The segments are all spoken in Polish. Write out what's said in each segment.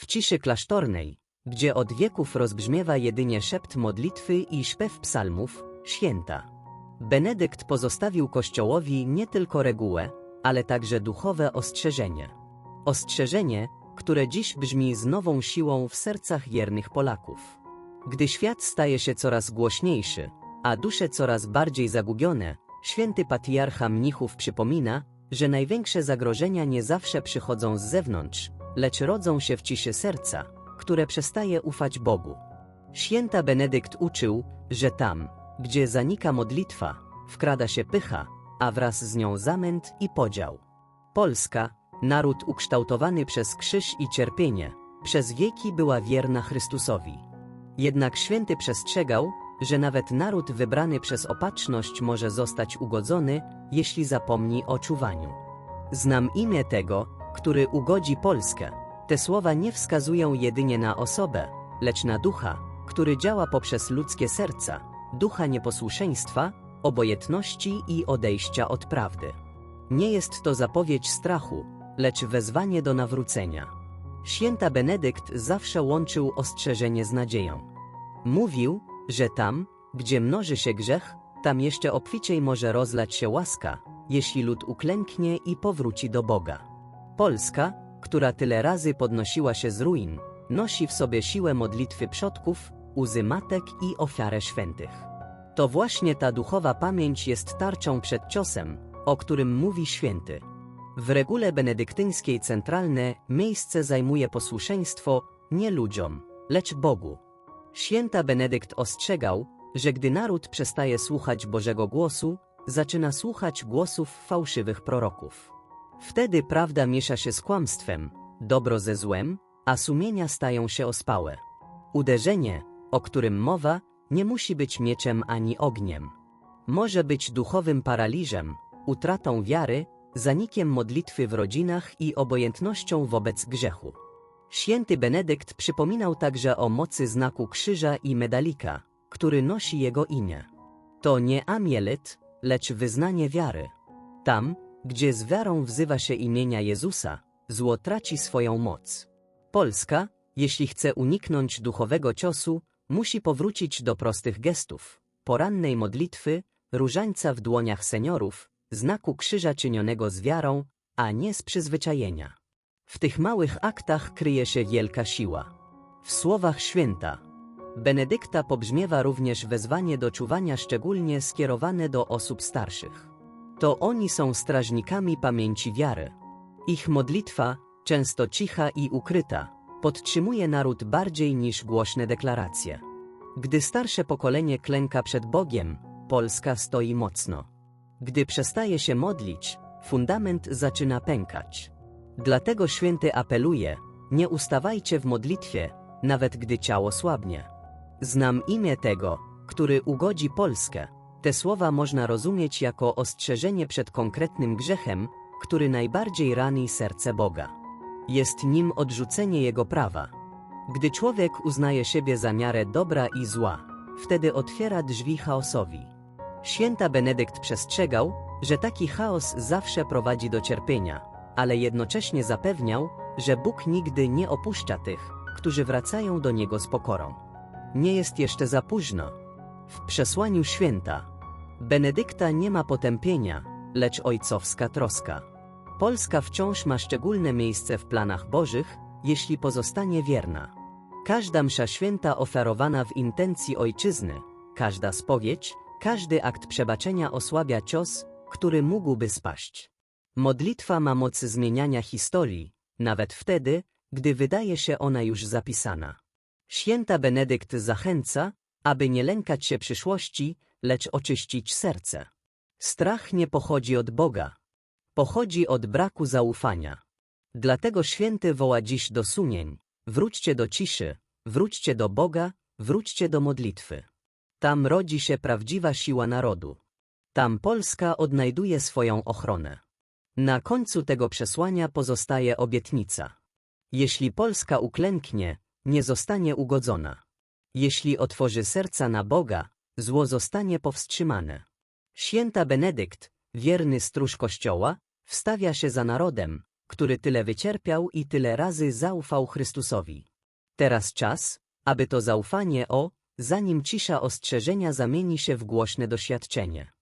W ciszy klasztornej, gdzie od wieków rozbrzmiewa jedynie szept modlitwy i śpiew psalmów, święta. Benedykt pozostawił Kościołowi nie tylko regułę, ale także duchowe ostrzeżenie. Ostrzeżenie, które dziś brzmi z nową siłą w sercach wiernych Polaków. Gdy świat staje się coraz głośniejszy, a dusze coraz bardziej zagubione, święty patriarcha mnichów przypomina, że największe zagrożenia nie zawsze przychodzą z zewnątrz, lecz rodzą się w ciszy serca, które przestaje ufać Bogu. Święta Benedykt uczył, że tam, gdzie zanika modlitwa, wkrada się pycha, a wraz z nią zamęt i podział. Polska, naród ukształtowany przez krzyż i cierpienie, przez wieki była wierna Chrystusowi. Jednak święty przestrzegał, że nawet naród wybrany przez opatrzność może zostać ugodzony, jeśli zapomni o czuwaniu. Znam imię tego, który ugodzi Polskę. Te słowa nie wskazują jedynie na osobę, lecz na ducha, który działa poprzez ludzkie serca, ducha nieposłuszeństwa, obojętności i odejścia od prawdy. Nie jest to zapowiedź strachu, lecz wezwanie do nawrócenia. Święta Benedykt zawsze łączył ostrzeżenie z nadzieją. Mówił, że tam, gdzie mnoży się grzech, tam jeszcze obficiej może rozlać się łaska, jeśli lud uklęknie i powróci do Boga. Polska, która tyle razy podnosiła się z ruin, nosi w sobie siłę modlitwy przodków, łzy matek i ofiarę świętych. To właśnie ta duchowa pamięć jest tarczą przed ciosem, o którym mówi święty. W regule benedyktyńskiej centralne miejsce zajmuje posłuszeństwo nie ludziom, lecz Bogu. Święta Benedykt ostrzegał, że gdy naród przestaje słuchać Bożego głosu, zaczyna słuchać głosów fałszywych proroków. Wtedy prawda miesza się z kłamstwem, dobro ze złem, a sumienia stają się ospałe. Uderzenie, o którym mowa, nie musi być mieczem ani ogniem. Może być duchowym paraliżem, utratą wiary, zanikiem modlitwy w rodzinach i obojętnością wobec grzechu. Święty Benedykt przypominał także o mocy znaku krzyża i medalika, który nosi jego imię. To nie amielet, lecz wyznanie wiary. Tam, gdzie z wiarą wzywa się imienia Jezusa, zło traci swoją moc. Polska, jeśli chce uniknąć duchowego ciosu, musi powrócić do prostych gestów, porannej modlitwy, różańca w dłoniach seniorów, znaku krzyża czynionego z wiarą, a nie z przyzwyczajenia. W tych małych aktach kryje się wielka siła. W słowach święta Benedykta pobrzmiewa również wezwanie do czuwania szczególnie skierowane do osób starszych. To oni są strażnikami pamięci wiary. Ich modlitwa, często cicha i ukryta, podtrzymuje naród bardziej niż głośne deklaracje. Gdy starsze pokolenie klęka przed Bogiem, Polska stoi mocno. Gdy przestaje się modlić, fundament zaczyna pękać. Dlatego święty apeluje, nie ustawajcie w modlitwie, nawet gdy ciało słabnie. Znam imię tego, który ugodzi Polskę. Te słowa można rozumieć jako ostrzeżenie przed konkretnym grzechem, który najbardziej rani serce Boga. Jest nim odrzucenie Jego prawa. Gdy człowiek uznaje siebie za miarę dobra i zła, wtedy otwiera drzwi chaosowi. Święta Benedykt przestrzegał, że taki chaos zawsze prowadzi do cierpienia, ale jednocześnie zapewniał, że Bóg nigdy nie opuszcza tych, którzy wracają do Niego z pokorą. Nie jest jeszcze za późno. W przesłaniu święta Benedykta nie ma potępienia, lecz ojcowska troska. Polska wciąż ma szczególne miejsce w planach Bożych, jeśli pozostanie wierna. Każda msza święta oferowana w intencji ojczyzny, każda spowiedź, każdy akt przebaczenia osłabia cios, który mógłby spaść. Modlitwa ma moc zmieniania historii, nawet wtedy, gdy wydaje się ona już zapisana. Święta Benedykt zachęca, aby nie lękać się przyszłości, lecz oczyścić serce. Strach nie pochodzi od Boga. Pochodzi od braku zaufania. Dlatego święty woła dziś do sumień. Wróćcie do ciszy, wróćcie do Boga, wróćcie do modlitwy. Tam rodzi się prawdziwa siła narodu. Tam Polska odnajduje swoją ochronę. Na końcu tego przesłania pozostaje obietnica. Jeśli Polska uklęknie, nie zostanie ugodzona. Jeśli otworzy serca na Boga, zło zostanie powstrzymane. Święta Benedykt, wierny stróż Kościoła, wstawia się za narodem, który tyle wycierpiał i tyle razy zaufał Chrystusowi. Teraz czas, aby to zaufanie o, zanim cisza ostrzeżenia zamieni się w głośne doświadczenie.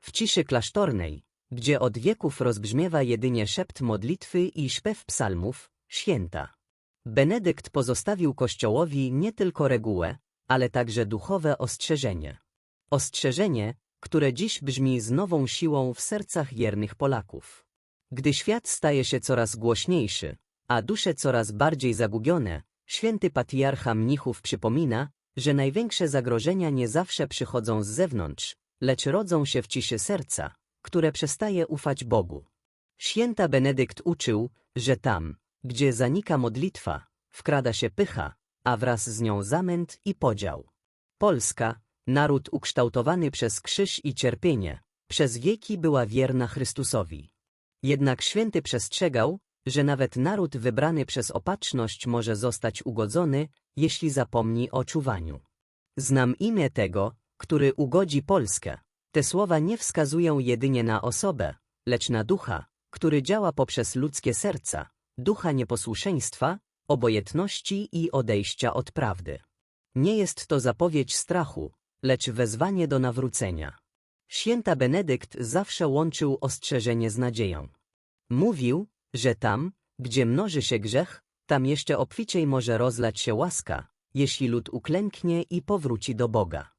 W ciszy klasztornej, gdzie od wieków rozbrzmiewa jedynie szept modlitwy i śpiew psalmów, święta. Benedykt pozostawił Kościołowi nie tylko regułę, ale także duchowe ostrzeżenie. Ostrzeżenie, które dziś brzmi z nową siłą w sercach wiernych Polaków. Gdy świat staje się coraz głośniejszy, a dusze coraz bardziej zagubione, święty patriarcha mnichów przypomina, że największe zagrożenia nie zawsze przychodzą z zewnątrz, lecz rodzą się w ciszy serca, które przestaje ufać Bogu. Święta Benedykt uczył, że tam, gdzie zanika modlitwa, wkrada się pycha, a wraz z nią zamęt i podział. Polska, naród ukształtowany przez krzyż i cierpienie, przez wieki była wierna Chrystusowi. Jednak święty przestrzegał, że nawet naród wybrany przez opatrzność może zostać ugodzony, jeśli zapomni o czuwaniu. Znam imię tego, który ugodzi Polskę. Te słowa nie wskazują jedynie na osobę, lecz na ducha, który działa poprzez ludzkie serca, ducha nieposłuszeństwa, obojętności i odejścia od prawdy. Nie jest to zapowiedź strachu, lecz wezwanie do nawrócenia. Święta Benedykt zawsze łączył ostrzeżenie z nadzieją. Mówił, że tam, gdzie mnoży się grzech, tam jeszcze obficiej może rozlać się łaska, jeśli lud uklęknie i powróci do Boga.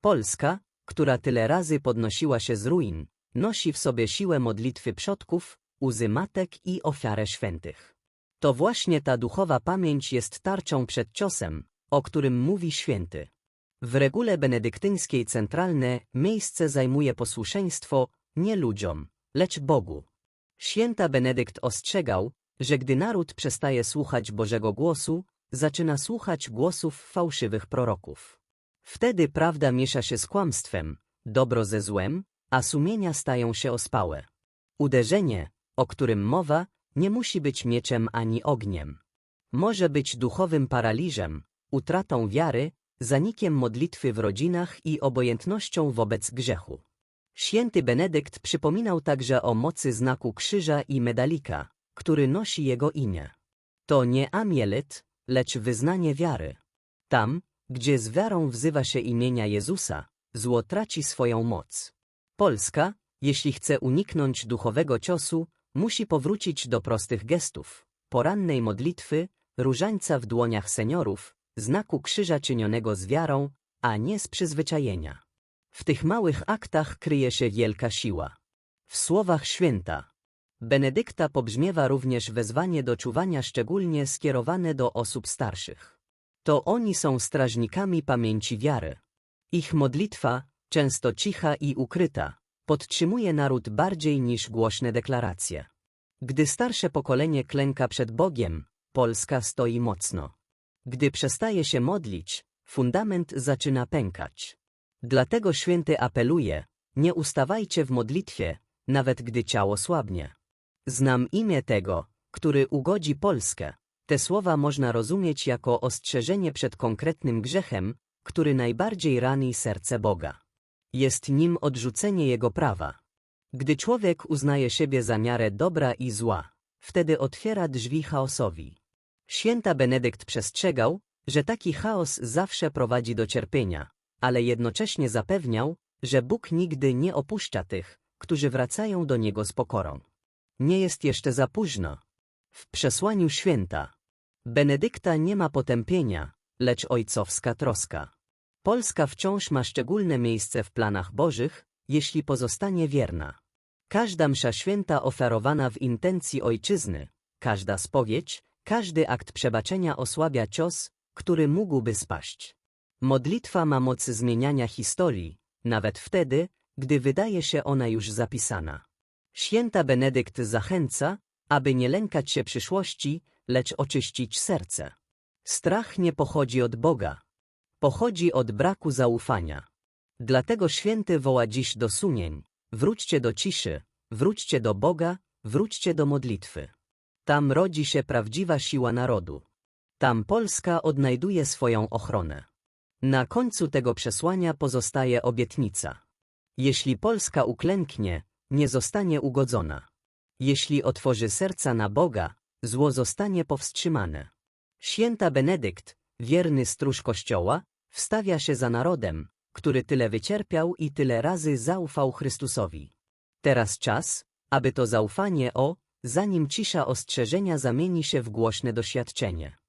Polska, która tyle razy podnosiła się z ruin, nosi w sobie siłę modlitwy przodków, łzy matek i ofiarę świętych. To właśnie ta duchowa pamięć jest tarczą przed ciosem, o którym mówi święty. W regule benedyktyńskiej centralne miejsce zajmuje posłuszeństwo nie ludziom, lecz Bogu. Święta Benedykt ostrzegał, że gdy naród przestaje słuchać Bożego głosu, zaczyna słuchać głosów fałszywych proroków. Wtedy prawda miesza się z kłamstwem, dobro ze złem, a sumienia stają się ospałe. Uderzenie, o którym mowa, nie musi być mieczem ani ogniem. Może być duchowym paraliżem, utratą wiary, zanikiem modlitwy w rodzinach i obojętnością wobec grzechu. Święty Benedykt przypominał także o mocy znaku krzyża i medalika, który nosi jego imię. To nie amielet, lecz wyznanie wiary. Tam, gdzie z wiarą wzywa się imienia Jezusa, zło traci swoją moc. Polska, jeśli chce uniknąć duchowego ciosu, musi powrócić do prostych gestów, porannej modlitwy, różańca w dłoniach seniorów, znaku krzyża czynionego z wiarą, a nie z przyzwyczajenia. W tych małych aktach kryje się wielka siła. W słowach święta Benedykta pobrzmiewa również wezwanie do czuwania szczególnie skierowane do osób starszych. To oni są strażnikami pamięci wiary. Ich modlitwa, często cicha i ukryta, podtrzymuje naród bardziej niż głośne deklaracje. Gdy starsze pokolenie klęka przed Bogiem, Polska stoi mocno. Gdy przestaje się modlić, fundament zaczyna pękać. Dlatego święty apeluje, nie ustawajcie w modlitwie, nawet gdy ciało słabnie. Znam imię tego, który ugodzi Polskę. Te słowa można rozumieć jako ostrzeżenie przed konkretnym grzechem, który najbardziej rani serce Boga. Jest nim odrzucenie Jego prawa. Gdy człowiek uznaje siebie za miarę dobra i zła, wtedy otwiera drzwi chaosowi. Święta Benedykt przestrzegał, że taki chaos zawsze prowadzi do cierpienia, ale jednocześnie zapewniał, że Bóg nigdy nie opuszcza tych, którzy wracają do Niego z pokorą. Nie jest jeszcze za późno. W przesłaniu święta Benedykta nie ma potępienia, lecz ojcowska troska. Polska wciąż ma szczególne miejsce w planach bożych, jeśli pozostanie wierna. Każda msza święta ofiarowana w intencji ojczyzny, każda spowiedź, każdy akt przebaczenia osłabia cios, który mógłby spaść. Modlitwa ma moc zmieniania historii, nawet wtedy, gdy wydaje się ona już zapisana. Święta Benedykt zachęca, aby nie lękać się przyszłości, lecz oczyścić serce. Strach nie pochodzi od Boga. Pochodzi od braku zaufania. Dlatego święty woła dziś do sumień. Wróćcie do ciszy, wróćcie do Boga, wróćcie do modlitwy. Tam rodzi się prawdziwa siła narodu. Tam Polska odnajduje swoją ochronę. Na końcu tego przesłania pozostaje obietnica. Jeśli Polska uklęknie, nie zostanie ugodzona. Jeśli otworzy serca na Boga, zło zostanie powstrzymane. Święta Benedykt, wierny stróż Kościoła, wstawia się za narodem, który tyle wycierpiał i tyle razy zaufał Chrystusowi. Teraz czas, aby to zaufanie o, zanim cisza ostrzeżenia zamieni się w głośne doświadczenie.